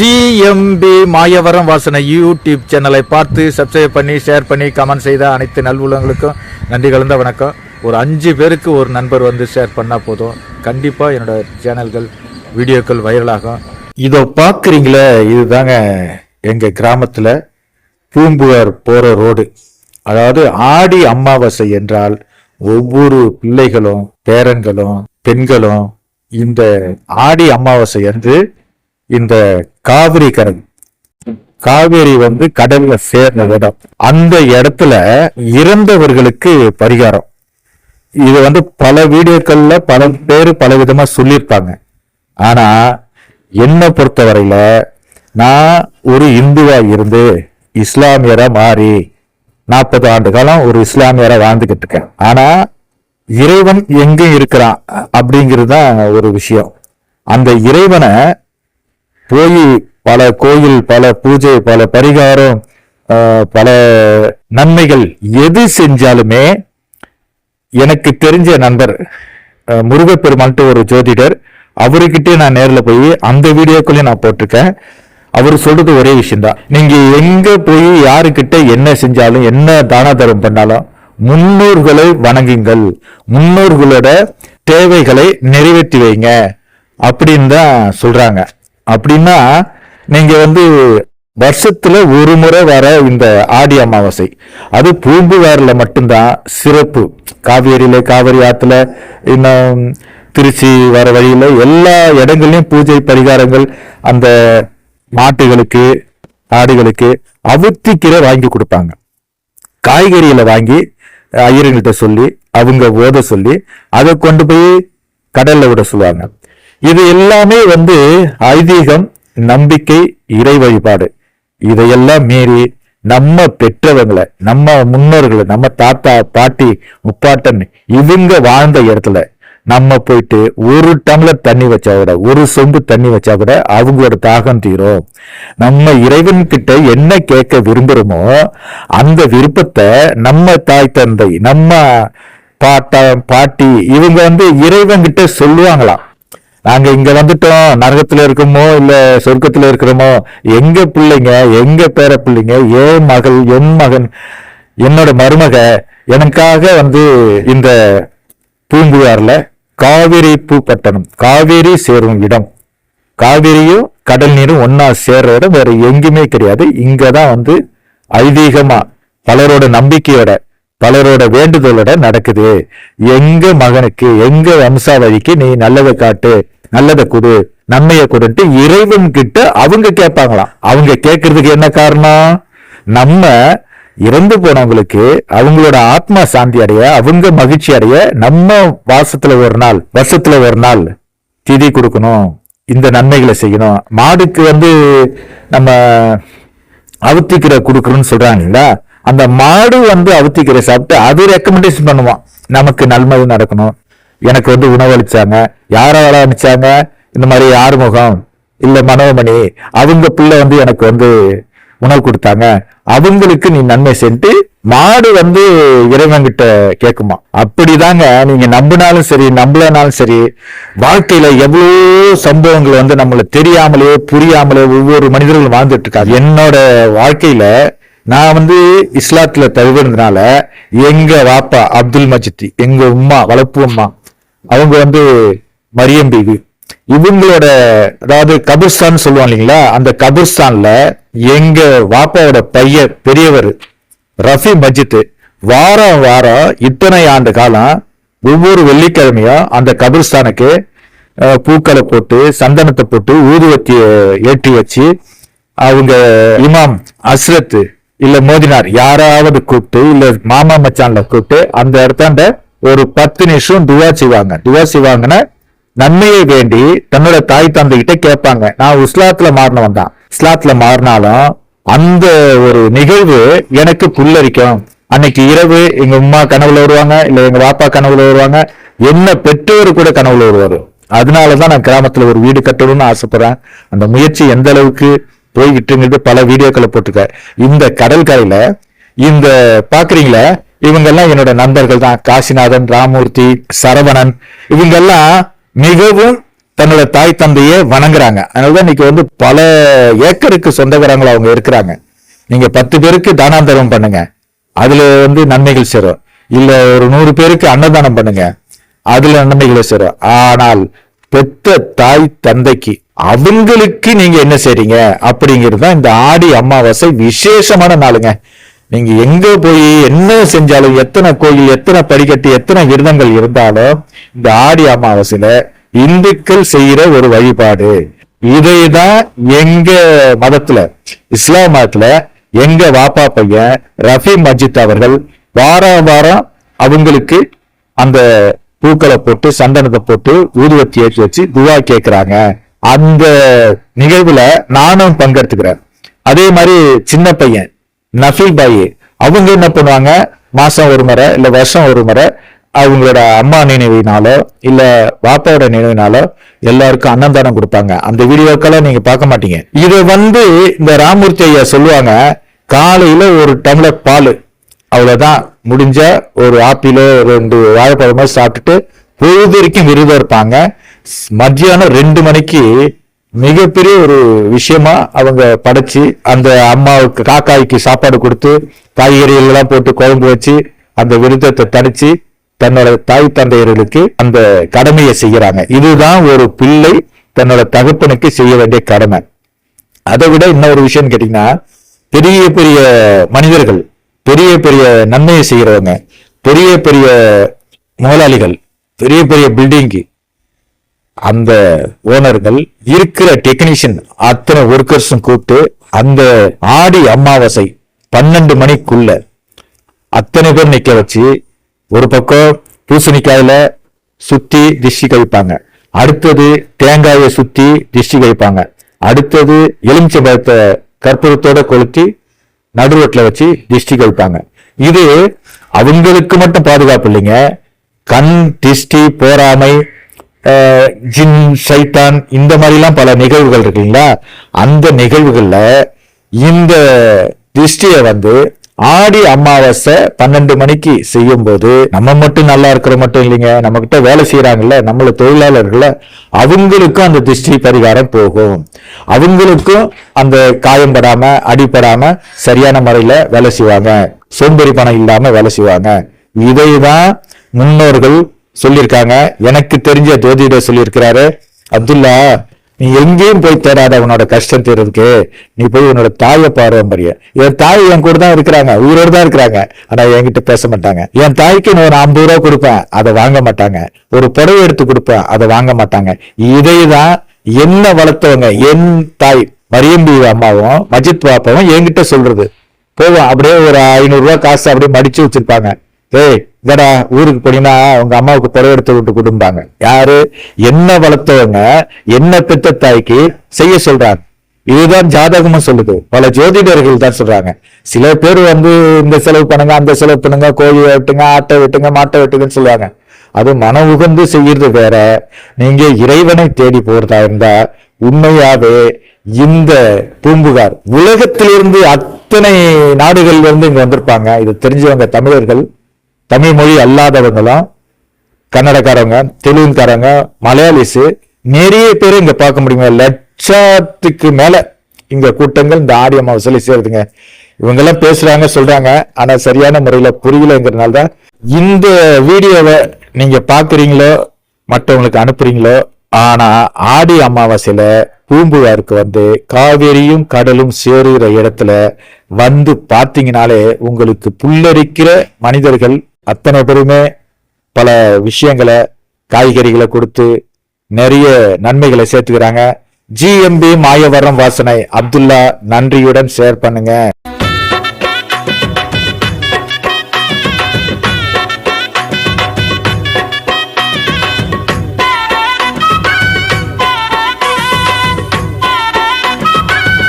GMP Mayavaram வாசனை YouTube சேனலை பார்த்து சப்ஸ்கிரைப் பண்ணி ஷேர் பண்ணி கமெண்ட் செய்த அனைத்து நல்வுள்ளங்களுக்கும் நன்றி கலந்த வணக்கம். ஒரு அஞ்சு பேருக்கு ஒரு நண்பர் வந்து ஷேர் பண்ணால் போதும். கண்டிப்பாக என்னோட சேனல்கள் வீடியோக்கள் வைரலாகும். இதோ பார்க்குறீங்களே இதுதாங்க எங்கள் கிராமத்தில் பூம்புகார் போகிற ரோடு. அதாவது ஆடி அமாவாசை என்றால் ஒவ்வொரு பிள்ளைகளும் பேரன்களும் பெண்களும் இந்த ஆடி அமாவாசை என்று இந்த காவிரி கரை. காவேரி வந்து கடல்ல சேர்ந்த இடம் அந்த இடத்துல இறந்தவர்களுக்கு பரிகாரம். இது வந்து பல வீடியோக்கள்ல பல பேர் பல விதமா சொல்லியிருப்பாங்க. ஆனா என்னை பொறுத்தவரையில நான் ஒரு இந்துவா இருந்து இஸ்லாமியரா மாறி நாற்பது ஆண்டு காலம் ஒரு இஸ்லாமியரா வாழ்ந்துகிட்டு இருக்கேன். ஆனா இறைவன் எங்க இருக்கிறான் அப்படிங்கிறது தான் ஒரு விஷயம். அந்த இறைவனை போய் பல கோயில் பல பூஜை பல பரிகாரம் பல நன்மைகள் எது செஞ்சாலுமே எனக்கு தெரிஞ்ச நண்பர் முருகப்பெருமான்ட்டு ஒரு ஜோதிடர் அவர்கிட்டே நான் நேரில் போய் அந்த வீடியோக்குள்ளேயும் நான் போட்டிருக்கேன். அவர் சொல்றது ஒரே விஷயம்தான். நீங்க எங்க போய் யாருக்கிட்ட என்ன செஞ்சாலும் என்ன தான தரம் பண்ணாலும் முன்னோர்களை வணங்குங்கள். முன்னோர்களோட தேவைகளை நிறைவேற்றி வைங்க. அப்படின்னு தான் சொல்றாங்க. அப்படின்னா நீங்க வந்து வருஷத்துல ஒரு முறை வர இந்த ஆடி அமாவாசை. அது பூம்புகாரில் மட்டும்தான். சிறப்பு. காவேரியில காவிரி ஆத்துல இன்னும் திருச்சி வர வழியில எல்லா இடங்கள்லயும் பூஜை பரிகாரங்கள் அந்த மாட்டுகளுக்கு ஆடுகளுக்கு அவுத்திக்கீரை வாங்கி கொடுப்பாங்க. காய்கறிகளை வாங்கி ஐயருங்கிட்ட சொல்லி அவங்க ஓத சொல்லி அதை கொண்டு போய் கடல்ல விட சொல்லுவாங்க. இது எல்லாமே வந்து ஐதீகம் நம்பிக்கை இறை வழிபாடு. இதையெல்லாம் மீறி நம்ம பெற்றவங்களை நம்ம முன்னோர்களை நம்ம தாத்தா பாட்டி முப்பாட்டன் இவங்க வாழ்ந்த இடத்துல நம்ம போயிட்டு ஒரு டம்ளர் தண்ணி வச்சா கூட ஒரு சொம்பு தண்ணி வச்சா கூட அவங்களோட தாகம் தீரும். நம்ம இறைவன் கிட்ட என்ன கேட்க விரும்புறோமோ அந்த விருப்பத்தை நம்ம தாய் தந்தை நம்ம பாட்டா பாட்டி இவங்க வந்து இறைவன் கிட்ட சொல்லுவாங்களாம். நாங்க இங்க வந்துட்டோம். நரகத்துல இருக்கோமோ இல்ல சொர்க்கத்துல இருக்கிறோமோ எங்க பிள்ளைங்க எங்க பேர பிள்ளைங்க என் மகள் என் மகன் என்னோட மருமக எனக்காக வந்து இந்த பூம்புகார்ல காவிரி பூப்பட்டணம் காவேரி சேரும் இடம். காவிரியும் கடல் நீரும் ஒன்னா சேர்ற இடம் வேற எங்கேயுமே கிடையாது. இங்கதான் வந்து ஐதீகமா பலரோட நம்பிக்கையோட பலரோட வேண்டுதலோட நடக்குது. எங்க மகனுக்கு எங்க வம்சாவழிக்கு நீ நல்லதை காட்டு நல்லதை கொடு நன்மையை கொடுத்து இறைவன் கிட்ட அவங்க கேட்பாங்களாம். அவங்க கேட்கறதுக்கு என்ன காரணம்? நம்ம இறந்து போனவங்களுக்கு அவங்களோட ஆத்மா சாந்தி அடைய அவங்க மகிழ்ச்சி அடைய நம்ம வாசத்துல ஒரு நாள் வருஷத்துல ஒரு நாள் திதி கொடுக்கணும் இந்த நன்மைகளை செய்யணும். மாடுக்கு வந்து நம்ம அவுத்திக்கிற கொடுக்கணும்னு சொல்றாங்கல்ல அந்த மாடு வந்து அவுத்திக்கிற சாப்பிட்டு அது ரெக்கமெண்டேஷன் பண்ணுவான். நமக்கு நன்மை நடக்கணும். எனக்கு வந்து உணவளிச்சாங்க யாரால அனுப்பிச்சாங்க? இந்த மாதிரி ஆறுமுகம் இல்லை மனோமணி அவங்க பிள்ளை வந்து எனக்கு வந்து உணவு கொடுத்தாங்க. அவங்களுக்கு நீ நன்மை செஞ்சு மாடு வந்து இறைவன்கிட்ட கேட்குமா அப்படிதாங்க நீங்க நம்பினாலும் சரி நம்பலனாலும் சரி வாழ்க்கையில எவ்வளோ சம்பவங்கள் வந்து நம்மள தெரியாமலே புரியாமலே ஒவ்வொரு மனிதர்களும் வாழ்ந்துட்டு இருக்காங்க. என்னோட வாழ்க்கையில நான் வந்து இஸ்லாத்துல தழுவினதுனால எங்க வாப்பா அப்துல் மஜித் எங்க உம்மா வளப்பு அம்மா அவங்க வந்து மரியம் பீவி இவங்களோட அதாவது கபிர்ஸ்தான் சொல்லுவாங்க இல்லைங்களா அந்த கபிர்ஸ்தான்ல எங்க வாப்பாவோட பையன் பெரியவர் ரஃபி மஜித் வாரம் வாரம் இத்தனை ஆண்டு காலம் ஒவ்வொரு வெள்ளிக்கிழமையும் அந்த கபிர்ஸ்தானுக்கு பூக்களை போட்டு சந்தனத்தை போட்டு ஊதுவத்தியை ஏற்றி வச்சு அவங்க இமாம் அஸ்ரத் இல்ல மோதினார். யாராவது கூப்பிட்டு இல்ல மாமா மச்சான்ல கூப்பிட்டு அந்த இடத்தாண்ட ஒரு பத்து நிமிஷம் துவா செய்வாங்க. துவா செய்வாங்கன்னா நன்மையை வேண்டி தன்னோட தாய் தந்தை கிட்ட கேட்பாங்க. நான் இஸ்லாத்துல மாறினவன் தான். இஸ்லாத்துல மாறினாலும் அந்த ஒரு நிகழ்வு எனக்கு புல்லரிக்கும். அன்னைக்கு இரவு எங்க அம்மா கனவுல வருவாங்க இல்ல எங்க பாப்பா கனவுல வருவாங்க என்ன பெற்றோர் கூட கனவுல வருவாரு. அதனாலதான் நான் கிராமத்துல ஒரு வீடு கட்டணும்னு ஆசைப்படுறேன். அந்த முயற்சி எந்த அளவுக்கு போய்கிட்டுங்கிறது பல வீடியோக்களை போட்டிருக்காரு. இந்த கடல் கரையில இந்த பாக்குறீங்களா? இவங்க எல்லாம் என்னோட நண்பர்கள் தான். காசிநாதன் ராமூர்த்தி சரவணன். இவங்க எல்லாம் மிகவும் தன்னோட தாய் தந்தையே வணங்குறாங்க. அதனாலதான் இன்னைக்கு வந்து பல ஏக்கருக்கு சொந்தக்காரங்களா அவங்க இருக்கிறாங்க. நீங்க பத்து பேருக்கு தானாந்தரம் பண்ணுங்க. அதுல வந்து நன்மைகள் சேரும். இல்ல ஒரு நூறு பேருக்கு அன்னதானம் பண்ணுங்க. அதுல நன்மைகளை சேரும். ஆனால் பெத்த தாய் தந்தைக்கு அவங்களுக்கு நீங்க என்ன செய்றீங்க? அப்படிங்கிறது தான் இந்த ஆடி அமாவாசை விசேஷமான நாளுங்க. நீங்க எங்க போய் என்ன செஞ்சாலும் எத்தனை கோயில் எத்தனை படிக்கட்டு எத்தனை விரதங்கள் இருந்தாலும் இந்த ஆடி அமாவாசையில இந்துக்கள் செய்யற ஒரு வழிபாடு. இதைதான் எங்க மதத்துல இஸ்லாம் மதத்துல எங்க வாப்பா பையன் ரஃபி மஜித் அவர்கள் வாரம் வாரம் அவங்களுக்கு அந்த பூக்களை போட்டு சந்தனத்தை போட்டு ஊதுவத்தி ஏற்றி வச்சு துவா கேட்கிறாங்க அந்த நிகழ்வுல நானும் பங்கெடுத்துக்கிறேன். அதே மாதிரி சின்ன பையன் நஃபீல் பாய் அவங்க என்ன பண்ணுவாங்க? மாசம் ஒரு முறை இல்ல வருஷம் ஒரு முறை அவங்களோட அம்மா நினைவினாலோ இல்ல பாப்பாவோட நினைவினாலோ எல்லாருக்கும் அன்னதானம் கொடுப்பாங்க. அந்த வீடியோக்கெல்லாம் நீங்க பார்க்க மாட்டீங்க. இதை வந்து இந்த ராமூர்த்தி ஐயா சொல்லுவாங்க காலையில ஒரு டம்ளர் பால். அவ்வளவுதான். முடிஞ்ச ஒரு ஆப்பிளோ ரெண்டு வாழைப்பழமோ சாப்பிட்டுட்டு பொழுது வரைக்கும் விருதம் இருப்பாங்க. மத்தியானம் ரெண்டு மணிக்கு மிகப்பெரிய ஒரு விஷயமா அவங்க படைச்சு அந்த அம்மாவுக்கு காக்காய்க்கு சாப்பாடு கொடுத்து காய்கறிகள் எல்லாம் போட்டு குழம்பு வச்சு அந்த விருதத்தை தடிச்சு தன்னோட தாய் தந்தையர்களுக்கு அந்த கடமையை செய்யறாங்க. இதுதான் ஒரு பிள்ளை தன்னோட தகப்பனுக்கு செய்ய வேண்டிய கடமை. அதை விட இன்னொரு விஷயம் கேட்டீங்கன்னா பெரிய பெரிய மனிதர்கள் பெரிய பெரிய நன்மையை செய்கிறவங்க பெரிய பெரிய முதலாளிகள் பெரிய பெரிய பில்டிங்கு அந்த ஓனர்கள் இருக்கிற டெக்னீஷியன் அத்தனை ஒர்க்கர்ஸும் கூப்பிட்டு அந்த ஆடி அமாவாசை பன்னெண்டு மணிக்குள்ள அத்தனை பேர் நிக்க வச்சு ஒரு பக்கம் பூசணிக்காயில சுத்தி திஷ்டி கழிப்பாங்க அடுத்தது தேங்காயை சுத்தி திஷ்டி கழிப்பாங்க அடுத்தது எலுமிச்சை பழத்தை கற்பூரத்தோட கொளுத்தி நடுரோட்டில் வச்சு திஷ்டி கழிப்பாங்க இது அவங்களுக்கு மட்டும் பாதுகாப்பு இல்லைங்க. கண் திஷ்டி போராமை ஜின் சைத்தான் இந்த மாதிரிலாம் பல நிகழ்வுகள் இருக்குங்களா? அந்த நிகழ்வுகளில் இந்த திருஷ்டியை வந்து ஆடி அமாவாசை பன்னெண்டு மணிக்கு செய்யும் போது நம்ம மட்டும் நல்லா இருக்கிற மட்டும் இல்லைங்க. நம்ம கிட்ட வேலை செய்யறாங்கல்ல நம்மள தொழிலாளர்கள அவங்களுக்கும் அந்த திருஷ்டி பரிகாரம் போகும். அவங்களுக்கும் அந்த காயம்படாம அடிப்படாம சரியான முறையில வேலை செய்வாங்க. சோம்பேறி பணம் இல்லாம வேலை செய்வாங்க. இதைதான் முன்னோர்கள் சொல்லியிருக்காங்க. எனக்கு தெரிஞ்ச ஜோதிட சொல்லியிருக்கிறாரு அப்துல்லா நீ எங்கேயும் போய் தேடாத உன்னோட கஷ்டம் தீர்றதுக்கு. நீ போய் உன்னோட தாயை பாரம்பரிய என் தாய் என் கூட தான் இருக்கிறாங்க உயிரோடு தான் இருக்கிறாங்க. ஆனா என்கிட்ட பேச மாட்டாங்க. என் தாய்க்கு நான் ஒரு ஐம்பது ரூபா கொடுப்பேன் அதை வாங்க மாட்டாங்க. ஒரு புடவை எடுத்து கொடுப்பேன் அதை வாங்க மாட்டாங்க. இதை தான் என்ன வளர்த்தவங்க என் தாய் மரியம்பி அம்மாவும் மஜித் பாப்பாவும் என்கிட்ட சொல்றது. போவோம் அப்படியே ஒரு ஐநூறு ரூபா காசு அப்படியே மடிச்சு வச்சிருப்பாங்க. ஏய் இங்கடா ஊருக்கு போனீங்கன்னா உங்க அம்மாவுக்கு புடவை எடுத்து விட்டு கொடுப்பாங்க யாரு? என்ன வளர்த்தவங்க என்ன பெத்த தாய்க்கு செய்ய சொல்றாங்க? இதுதான் ஜாதகமும் சொல்லுது. பல ஜோதிடர்கள் தான் சொல்றாங்க. சில பேர் வந்து இந்த செலவு பண்ணுங்க அந்த செலவு பண்ணுங்க கோழி வெட்டுங்க ஆட்டை வெட்டுங்க மாட்டை வெட்டுங்கன்னு சொல்லுவாங்க. அது மன உகந்து செய்யறது வேற. நீங்க இறைவனை தேடி போறதா இருந்தா உண்மையாவே இந்த பூம்புகார் உலகத்திலிருந்து அத்தனை நாடுகள்ல இருந்து இங்க வந்திருப்பாங்க. இது தெரிஞ்சவங்க தமிழர்கள். தமிழ் மொழி அல்லாதவங்களாம் கன்னடக்காரங்க தெலுங்குக்காரங்க மலையாளிஸு நிறைய பேர் இங்க பார்க்க முடியுங்க லட்சத்துக்கு மேல இங்க கூட்டங்கள் இந்த ஆடி அமாவாசையில சேருதுங்க. இவங்க எல்லாம் பேசுறாங்க சொல்றாங்க ஆனா சரியான முறையில புரியலங்கிறதுனால தான் இந்த வீடியோவை நீங்க பாக்குறீங்களோ மற்றவங்களுக்கு அனுப்புறீங்களோ ஆனா ஆடி அமாவாசையில பூம்புகாருக்கு வந்து காவேரியும் கடலும் சேருகிற இடத்துல வந்து பார்த்தீங்கனாலே உங்களுக்கு புல்லரிக்கிற மனிதர்கள் அத்தனை பேருமே பல விஷயங்களை காய்கறிகளை கொடுத்து நிறைய நன்மைகளை சேர்த்துக்கிறாங்க. ஜிஎம்பி மாயவரம் வாசனை. அப்துல்லா நன்றியுடன் ஷேர் பண்ணுங்க.